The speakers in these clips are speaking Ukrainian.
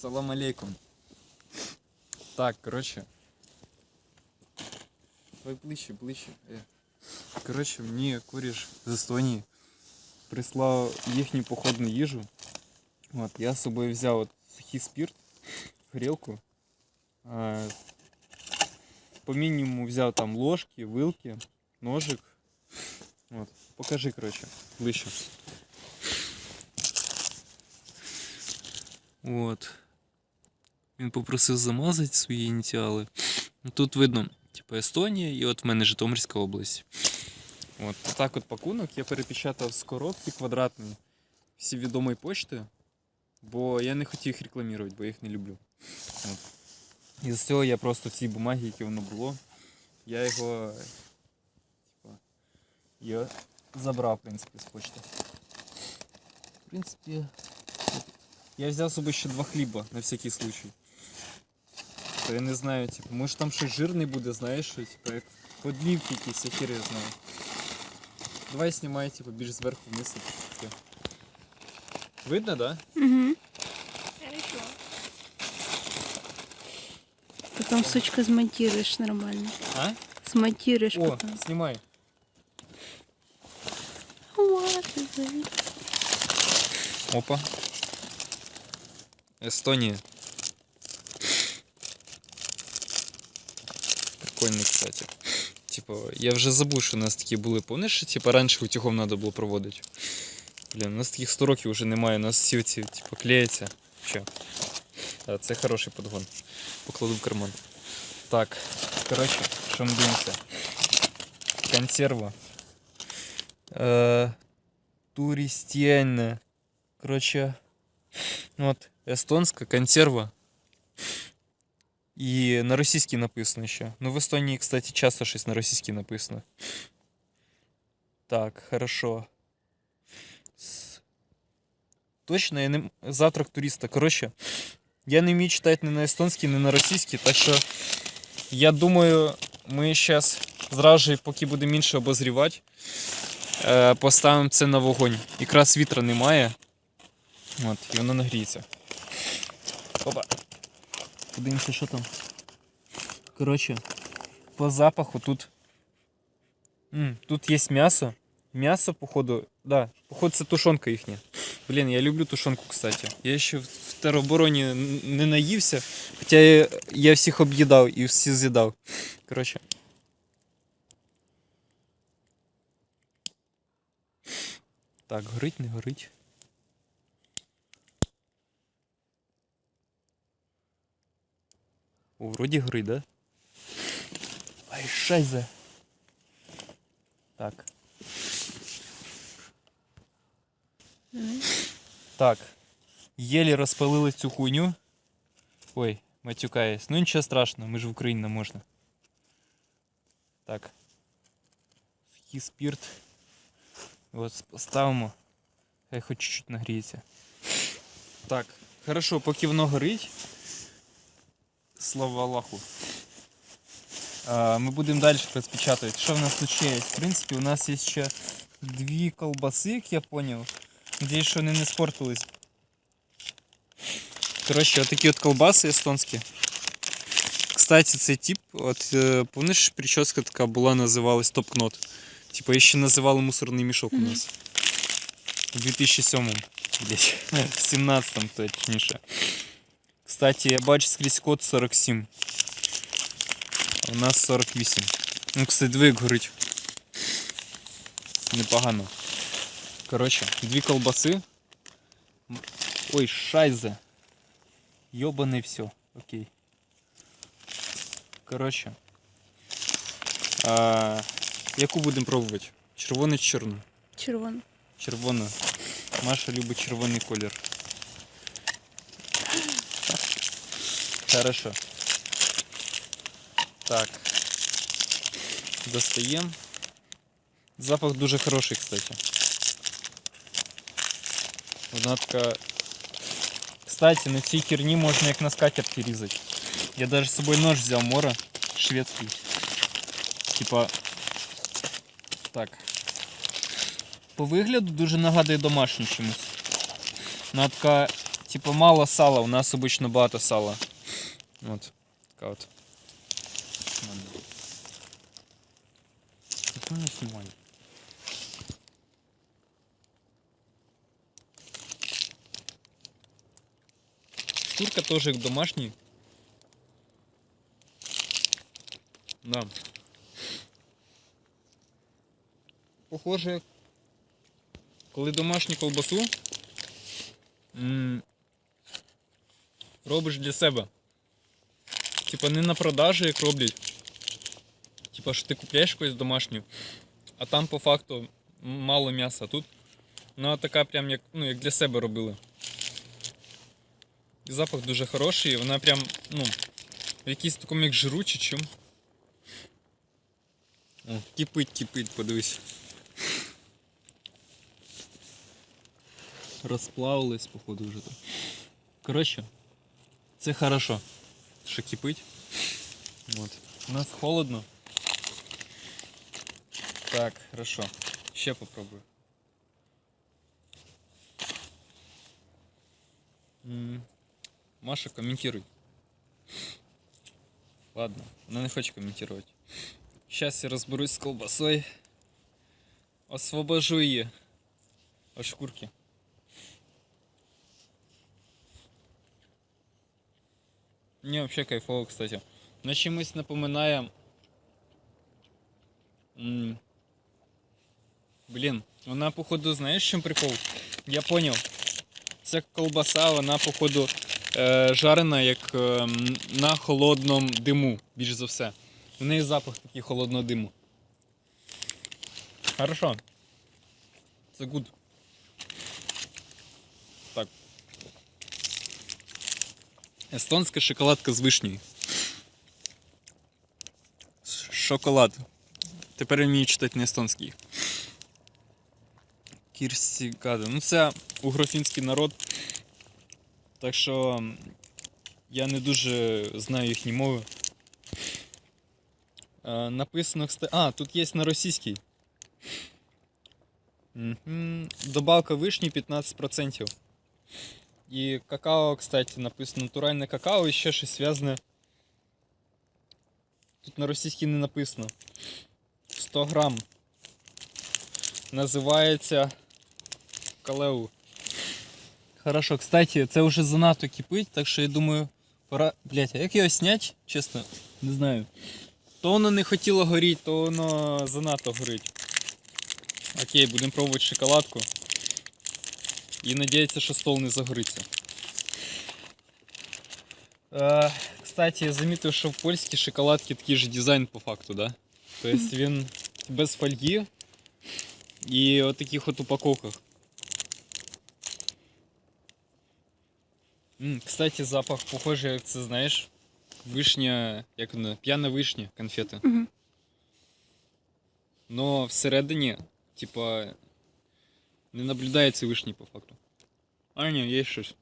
Салам алейкум. Так, коротше. Давай ближче, ближче. Е. Коротше, мені коріш з Естонії прислав їхню походну їжу. От, я з собою взяв от сухий спирт, горілку. А, по мінімуму взяв там ложки, вилки, ножик. От, покажи, коротше, ближче. От. Він попросив замазати свої ініціали. Тут видно, типу, Естонія і от в мене Житомирська область. От так от пакунок я перепечатав з коробки квадратної всі відомої почти, бо я не хотів їх рекламувати, бо я їх не люблю. От. І з цього я просто в цій бумагі, яке воно було, я його типу, я забрав, в принципі, з почти. В принципі, я взяв з собою ще два хліба на всякий случай. То я не знаю, типу, може там щось жирний буде, знаєш, що, типу, як подлівки якісь, я хер я знаю. Давай знімай, типу, більш зверху вниз. типу, таке. Видно, да? Угу. Потом, сучка, смонтируешь нормально. А? Смонтируешь О, потом. знімай. What is it? Опа. Эстония. Прикольно, кстати. Типа, я вже забув, що у нас такі були, помниш, що типа раніше утюгом треба було проводити. Блін, у нас таких 100 років вже немає, у нас всі оці, типа, клеяться. Що? А, це хороший подгон. Покладу в карман. Так, коротше, що ми дивимося? Консерва. Е, туристельна. Коротше, от, естонська консерва. І на російській написано ще. Ну, в Естонії, кстати, часто щось на російській написано. Так, хорошо. Точно, я не... завтрак туриста. Коротше, я не вмію читати ні на естонській, ні на російській, так що я думаю, ми зараз зразу поки будемо інше обозрівати, е, поставимо це на вогонь. Якраз вітра немає. От, і воно нагріється. Опа. Подивимося, що там. Коротше, по запаху тут. М, тут є м'ясо. М'ясо, походу. Да, походу, це тушонка їхня. Блін, я люблю тушонку, кстати. Я ще в в теробороні н- не наївся, хоча я, я всіх об'їдав і всі з'їдав. Коротше. Так, горить, не горить. О, вроді горить, да? Ай, шайзе. Так. Так. Єлі розпалили цю хуйню. Ой, матюкаюсь. Ну нічого страшного, ми ж в Україні не можна. Так. Сухий спирт. От поставимо. Хай хоч чуть-чуть нагріється. Так, хорошо, поки воно горить. Слава Аллаху. А, ми будемо далі розпечатувати. Що в нас тут ще є? В принципі, у нас є ще дві колбаси, як я поняв. Надіюсь, що вони не спортились. Коротше, отакі от колбаси естонські. Кстати, цей тип, от е, помниш, прическа така була, називалась Топ-Кнот. Типа її ще називали мусорний мішок у нас. У 2007 десь. В 17-му точніше. Кстати, я бачу скрізь код 47. А у нас 48. Ну, кстати, диви, як горить. Непогано. Коротше, дві колбаси. Ой, шайзе. Йобане все. Окей. Коротше. А, яку будемо пробувати? Червону чи чорну? Червоно. Червону. Маша любить червоний колір. Хорошо. Так. Достаємо. Запах дуже хороший, кстати. Вона така. Кстати, на цій херні можна як на скатерті різати. Я даже з собою нож взяв мора шведський. Типа. Так. По вигляду дуже нагадує домашню чомусь. Вона така, типу, мало сала, у нас обично багато сала. От. Така от. Не знімає. Курка теж як домашній. Да. Похоже, коли домашню колбасу робиш для себе. Типа не на продажу, як роблять. Типа, що ти купляєш якусь домашню, а там по факту мало м'яса. Тут вона така прям як, ну, як для себе робили. І запах дуже хороший, вона прям, ну, в якійсь такому як жиру чи чим. О, кипить, кипить, подивись. Розплавились, походу, вже там. Коротше, це хорошо, що кипить. От. У нас холодно. Так, хорошо. Ще попробую. Маша, комментируй. Ладно, она не хочет комментировать. Сейчас я разберусь с колбасой. Освобожу ее от шкурки. Мне вообще кайфово, кстати. На чимось напоминає. Блін, вона, походу, знаєш, чим прикол? Я поняв. Ця колбаса, вона, походу, е, жарена як е, на холодному диму, більш за все. У неї запах такий холодного диму. Хорошо. Це гуд. Естонська шоколадка з вишнею. Шоколад. Тепер я вмію читати не естонський. Кірсігада. Ну, це угрофінський народ. Так що я не дуже знаю їхні мови. Е, написано, А, тут є на російській. Добавка вишні 15%. І какао, кстати, написано натуральне какао і ще щось зв'язане. Тут на російській не написано. 100 грам. Називається калеу. Хорошо, кстати, це вже занадто кипить, так що я думаю, пора. Блять, а як його снять? Чесно, не знаю. То воно не хотіло горіти, то воно занадто горить. Окей, будемо пробувати шоколадку. І надіятися, що стол не загориться. Е, кстати, я замітив, що в польській шоколадці такий же дизайн по факту, да? Тобто він без фольги і от таких от упаковках. М, Кстати, запах похожий, як це знаєш. Вишня, як вона, п'яна вишня, конфети. Угу. Но всередині, типа, не наблюдається вишні по факту. А ні, є щось.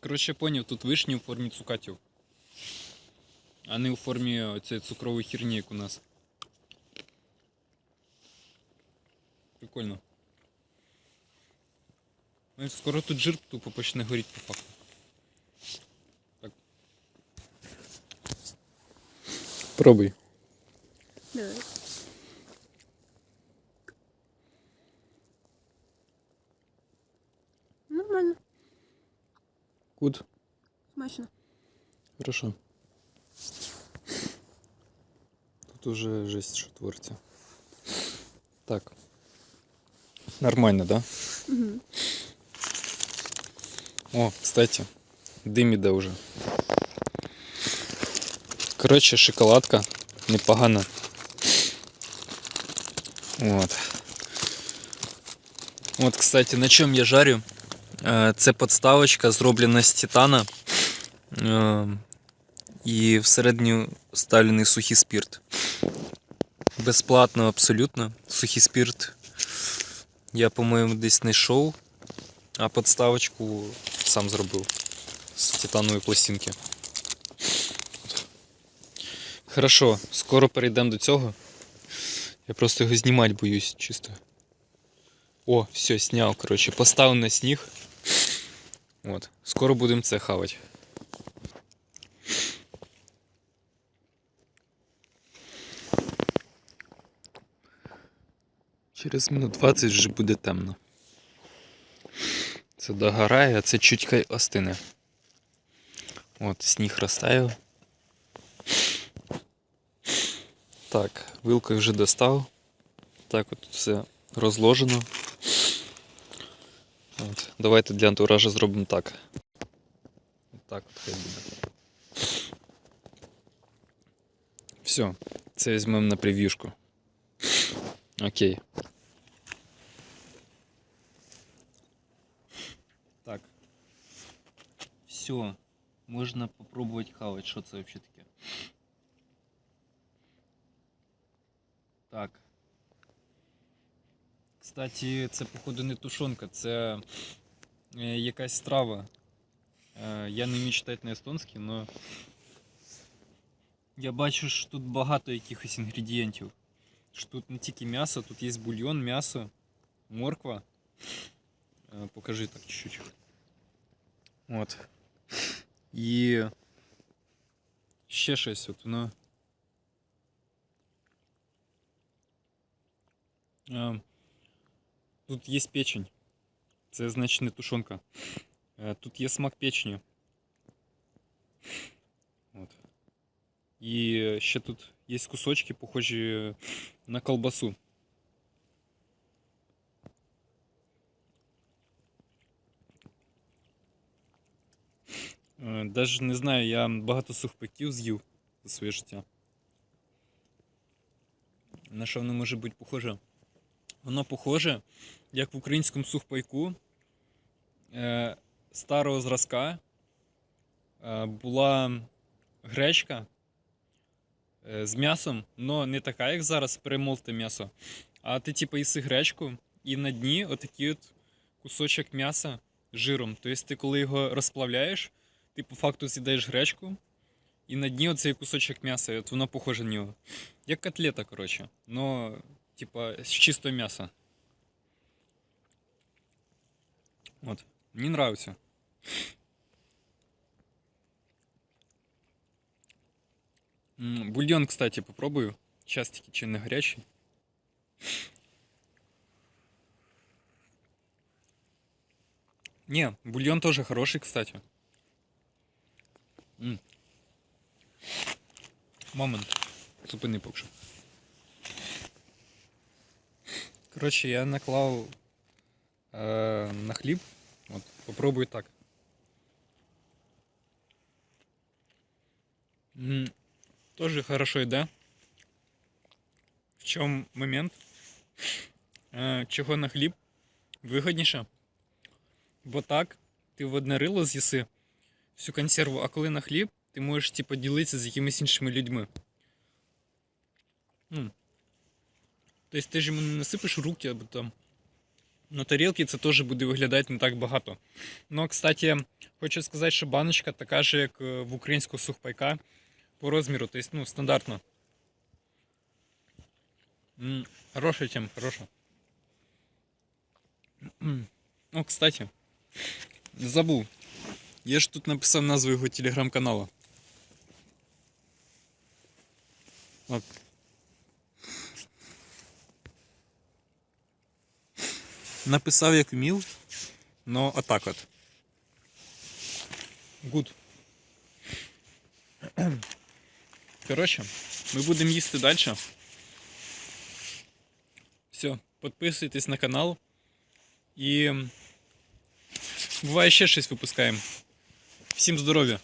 Коротше, поняв, тут вишні у формі цукатів. А не у формі цієї цукрової херні, як у нас. Прикольно. Ну, скоро тут жир тупо почне горіти по факту. Так. Пробуй. Давай. Куд. смачно. Хорошо. Тут уже жесть, що твориться. Так. Нормально, да? Угу. О, кстати, дим іде уже. Коротше, шоколадка непогана. От. От, кстати, на чому я жарю? Е, Це подставочка зроблена з титана. Е, І всередині ставлений сухий спирт. Безплатно абсолютно. Сухий спирт. Я, по-моєму, десь знайшов, а подставочку сам зробив з титанової пластинки. Хорошо, скоро перейдемо до цього. Я просто його знімати боюсь чисто. О, все, сняв, коротше, поставив на сніг. От. Скоро будемо це хавати. Через минут 20 вже буде темно. Це догорає, а це чуть хай остине. От, сніг розтаяв. Так, вилкою вже достав. Так, от все розложено. От. Давайте для антуража зробимо так. Так от хай буде. Все, це візьмемо на прев'юшку. Окей. Так. Все. Можна попробувати хавати, що це взагалі таке. Кстати, це, походу, не тушонка, це е, якась страва. Е, я не вмію читати на естонській, але я бачу, що тут багато якихось інгредієнтів. Що тут не тільки м'ясо, тут є бульйон, м'ясо, морква. Е, Покажи так чуть-чуть. От. І ще щось от воно. Тут є печень. Це значить не тушонка. Е, Тут є смак печені. От. І ще тут є кусочки, похожі на колбасу. Е, Даже не знаю, я багато сухпайків з'їв за своє життя. На що воно може бути похоже? Воно похоже, як в українському сухпайку е, старого зразка е, була гречка е, з м'ясом, але не така, як зараз перемолте м'ясо. А ти типу їси гречку, і на дні отакий от кусочок м'яса з жиром. Тобто ти коли його розплавляєш, ти по факту з'їдаєш гречку, і на дні оцей кусочок м'яса, от воно похоже на нього. Як котлета, коротше. Но, типа, з чистого м'яса. От. Мені нравится. Бульон, кстати, попробую. Частики чи не гарячий. Не, бульон тоже хороший, кстати. Момент. Зупини поки що. Коротше, я наклав е, на хліб. От, попробуй так. Тоже хорошо йде. В чому момент? Е, чого на хліб вигодніше? Бо так, ти в одне рило з'їси всю консерву, а коли на хліб, ти можеш типу, ділитися з якимись іншими людьми. М. Тобто ти ж йому не насипиш руки або там. На тарілці це теж буде виглядати не так багато. Ну, кстати, хочу сказати, що баночка така ж, як е, в українського сухпайка по розміру, тобто, ну, стандартно. Хороша тема, хороша. О, кстати, забув. Я ж тут написав назву його телеграм-каналу. От. Написав як вмів, но отак от. Гуд. Коротше, ми будемо їсти далі. Все, підписуйтесь на канал. І буває ще щось випускаємо. Всім здоров'я!